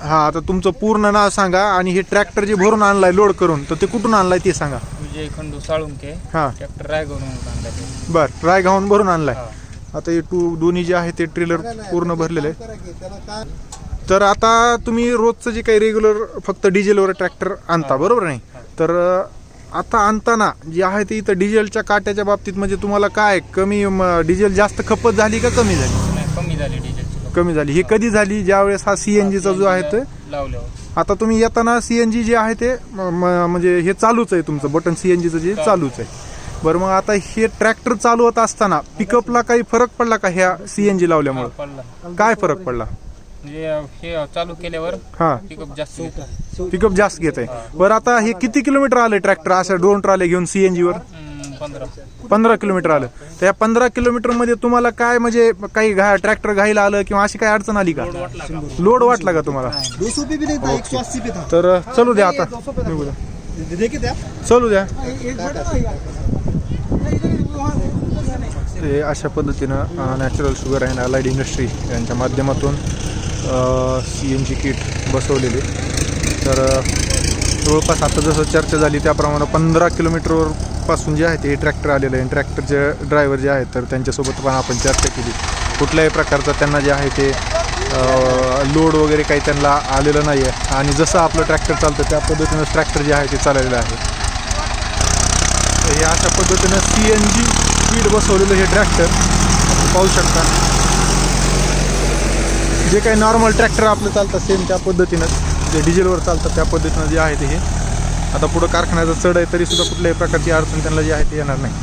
हा आता तुमचं पूर्ण नाव सांगा आणि हे ट्रॅक्टर जे भरून आणलाय लोड करून तर ते कुठून आणलाय ते सांगा. विजय खंडू साळुंके. हा. ट्रॅक्टर ते. बर रायगावून भरून आणलाय. हा. आता हे टू दोन्ही जे आहे ते ट्रेलर पूर्ण भरलेले आहे तर आता तुम्ही रोजचं जे काही रेग्युलर फक्त डिझेलवर ट्रॅक्टर आणता बरोबर नाही? तर अं, आता आणताना जे आहे ते इथं डिझेलच्या काट्याच्या बाबतीत म्हणजे तुम्हाला काय कमी म, डिझेल जास्त खपत झाली का कमी झाली? नाही कमी झाली डिझेलची कमी झाली. ही कधी झाली? ज्यावेळेस हा सी एन जीचा जो आहे ते? लावल्यावर. आता तुम्ही येताना सी एन जी जे आहे ते म- म- म्हणजे हे चालूच आहे तुमचं. बटन सी एन जीचं जे चालूच आहे. बरं मग आता हे ट्रॅक्टर चालू होत असताना पिकअपला काही फरक पडला का ह्या सी एन जी लावल्यामुळे? पडला. काय फरक पडला? म्हणजे हे चालू केल्यावर हा. पिकअप जास्त घेतो पिकअप जास्त घेत आहे बरं आता हे किती किलोमीटर आले ट्रॅक्टर? अशा दोन ट्रॉले घेऊन सीएनजी वर? पंधरा. किलोमीटर आलं. तर या पंधरा किलोमीटरमध्ये तुम्हाला काय म्हणजे काही घा ट्रॅक्टर घायला आलं किंवा अशी काही अडचण आली का? लोड वाटला का? तुम्हाला दो सौ पे भी नहीं था एक सौ अस्सी पे था. तर चलू द्या आता. निघू द्या. चलू द्या. हे अशा पद्धतीनं natural sugar and allied industry यांच्या माध्यमातून सी एन जी किट बसवलेले. तर जवळपास आता जसं चर्चा झाली त्याप्रमाणे पंधरा किलोमीटरवर पासून जे आहे ते ट्रॅक्टर आलेलं आहे. ट्रॅक्टरचे ड्रायव्हर जे आहेत तर त्यांच्यासोबत पण आपण चर्चा केली. कुठल्याही प्रकारचा त्यांना जे आहे ते लोड वगैरे काही त्यांना आलेलं नाही आहे आणि जसं आपलं ट्रॅक्टर चालतं त्या पद्धतीनंच ट्रॅक्टर जे आहे ते चाललेलं आहे. तर हे अशा पद्धतीनं सी एन जी स्पीड बसवलेलं हे ट्रॅक्टर पाहू शकता. जे काही नॉर्मल ट्रॅक्टर आपलं चालतं सेम त्या पद्धतीनंच जे डिझेलवर चालतं त्या पद्धतीनं जे आहे ते हे आता पुढं कारखान्याचा चढ आहे तरी सुद्धा कुठल्याही प्रकारची अडचण त्यांना जी आहे ते येणार नाही.